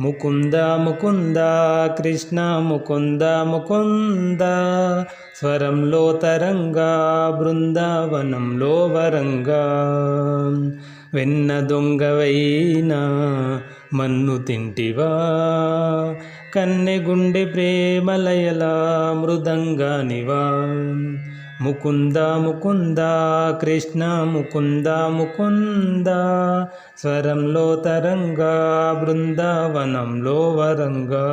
ముకుంద ముకుంద కృష్ణ ముకుంద ముకుంద స్వరంలో తరంగా బృందావనంలో వరంగా. వెన్న దొంగవైనా మన్ను తింటివా. కన్నె గుండె ప్రేమలయలా మృదంగానివా ముకుంద ముకుంద కృష్ణ ముకుంద ముకుంద స్వరంలో తరంగా బృందావనంలో వరంగా.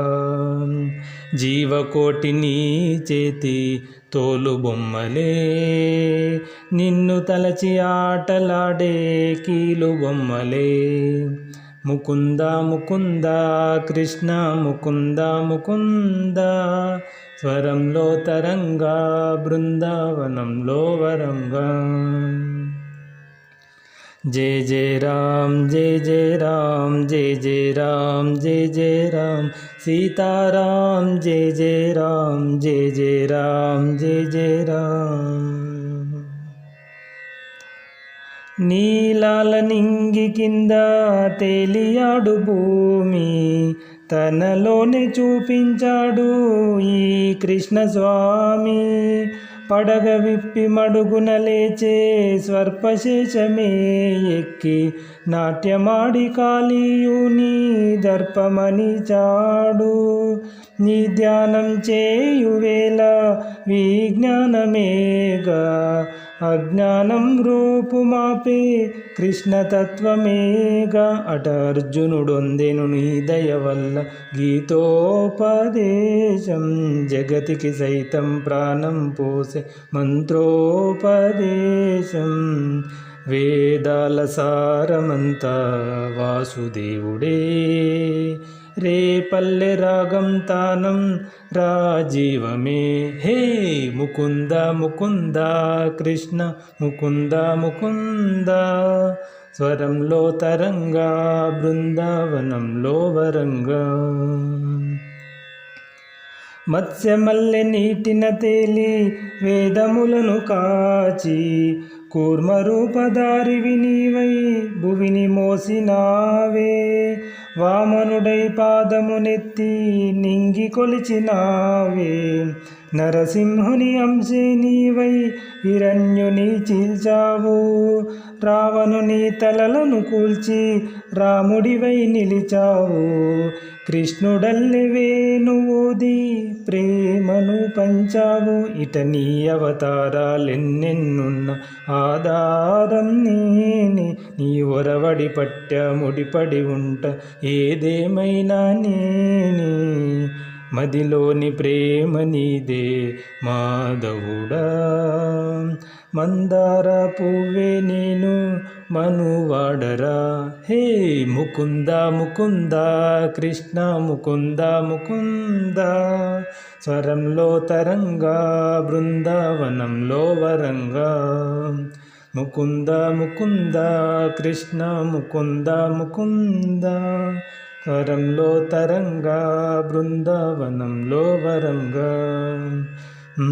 జీవకోటిని చేతి తోలు బొమ్మలే నిన్ను తలచి ఆటలాడే కీలు బొమ్మలే. मुकुन्द मुकुन्द कृष्ण मुकुन्द मुकुन्द। स्वरं लो तरङ्गृन्दावनं लो जय जय राम जय जय राम जय जय राम जय जय राम। सीताराम जय जय राम जय जय राम जय जय राम। నీలాల నింగి కింద తేలియాడు భూమి. తనలోనే చూపించాడు ఈ కృష్ణ స్వామి పడగ విప్పి మడుగున లేచే స్వర్పశేషమే ఎక్కి నాట్యమాడి కాళీయుని దర్పమని చాడు నీ ధ్యానం చేయువేళ విజ్ఞానమేగా. అజ్ఞానం రూపుమాపే కృష్ణతత్వమేగా అట అర్జునుడొందెను నీ దయ వల్ల గీతోపదేశం జగతికి సైతం ప్రాణం పోసే మంత్రోపదేశం. వేదాల సారమంతా వాసుదేవుడే. రే పల్లె రాగం తానం రాజీవమే. హే ముకుంద ముకుంద కృష్ణ ముకుంద ముకుంద స్వరంలో తరంగా బృందావనంలో వరంగా. మత్స్యమల్లె నీటిన తేలి వేదములను కాచి కూర్మరూపధారివి నీవై భువిని మోసినావే. వామనుడై పాదమునెత్తి నింగి కొలిచినావే. నరసింహుని అంశే నీవై హిరణ్యుని చీల్చావు. రావణుని తలలను కూల్చి రాముడివై నిలిచావు. కృష్ణుడల్లివే నువ్వుది ప్రేమను పంచావు. ఇట నీ అవతారాలెన్నెన్నున్న ఆధారం నేనే నీ ఒరవడి పట్ట ముడిపడి ఉంట. ఏదేమైనా నేనే మదిలోని ప్రేమ నీదే మాధవుడా. మందార పువ్వే నేను మనువాడరా. హే ముకుంద ముకుంద కృష్ణ ముకుంద ముకుంద. స్వరంలో తరంగా బృందావనంలో వరంగా. ముకుంద ముకుంద కృష్ణ ముకుంద ముకుంద. స్వరంలో తరంగా బృందావనంలో వరంగా ఓ